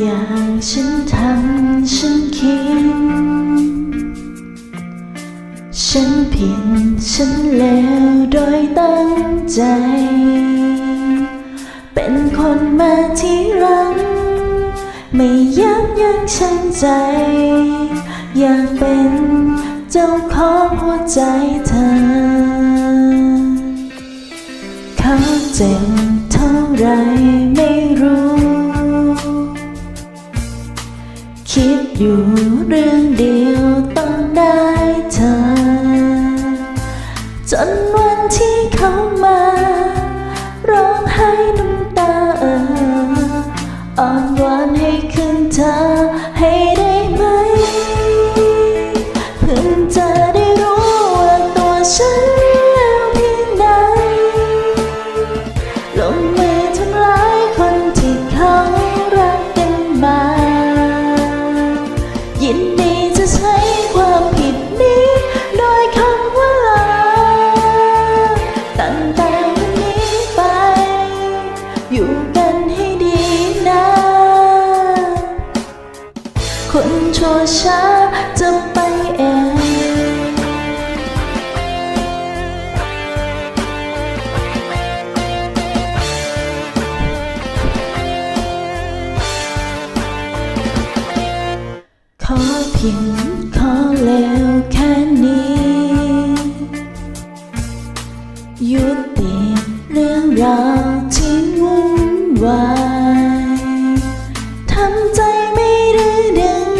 อย่างฉันทำฉันคิด ฉันผิดฉันเลวโดยตั้งใจ เป็นคนมาที่รัง ไม่ยับยั้งชั่งใจ อยากเป็นเจ้าของหัวใจเธอ เขาเจ็บเท่าไรไม่ คิดอยู่เรื่องเดียวต้องได้เธอ จนวันที่เขามา ร้องไห้น้ำตาเอ่ออ่อนวอนให้คืนเธอให้ได้ไหม เพื่อจะได้รู้ว่าตัวฉันแล้วเพียงใดลงมื เพียงขอแล้วแค่นี้ยุติเรื่องราวที่วุ่นวายทำใจไม่ดื้อดึง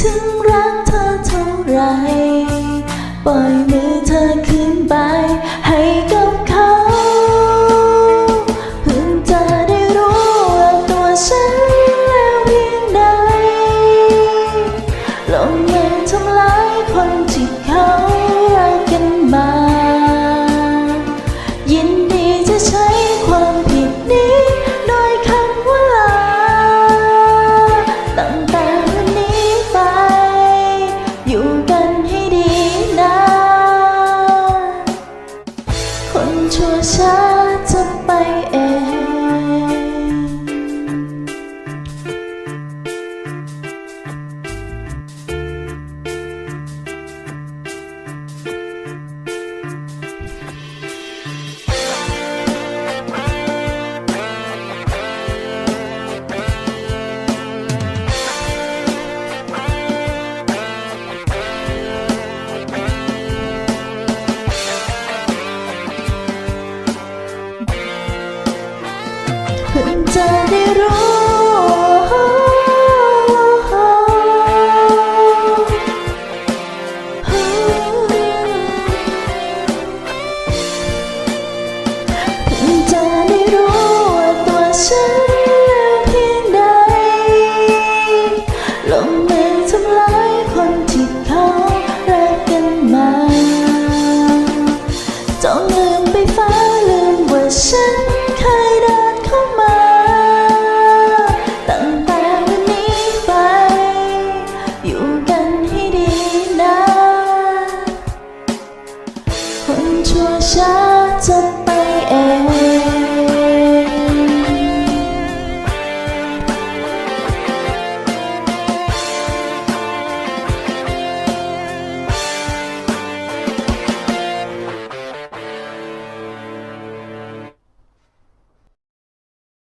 ถึงรักเธอเท่าไร ปล่อยมือเธอ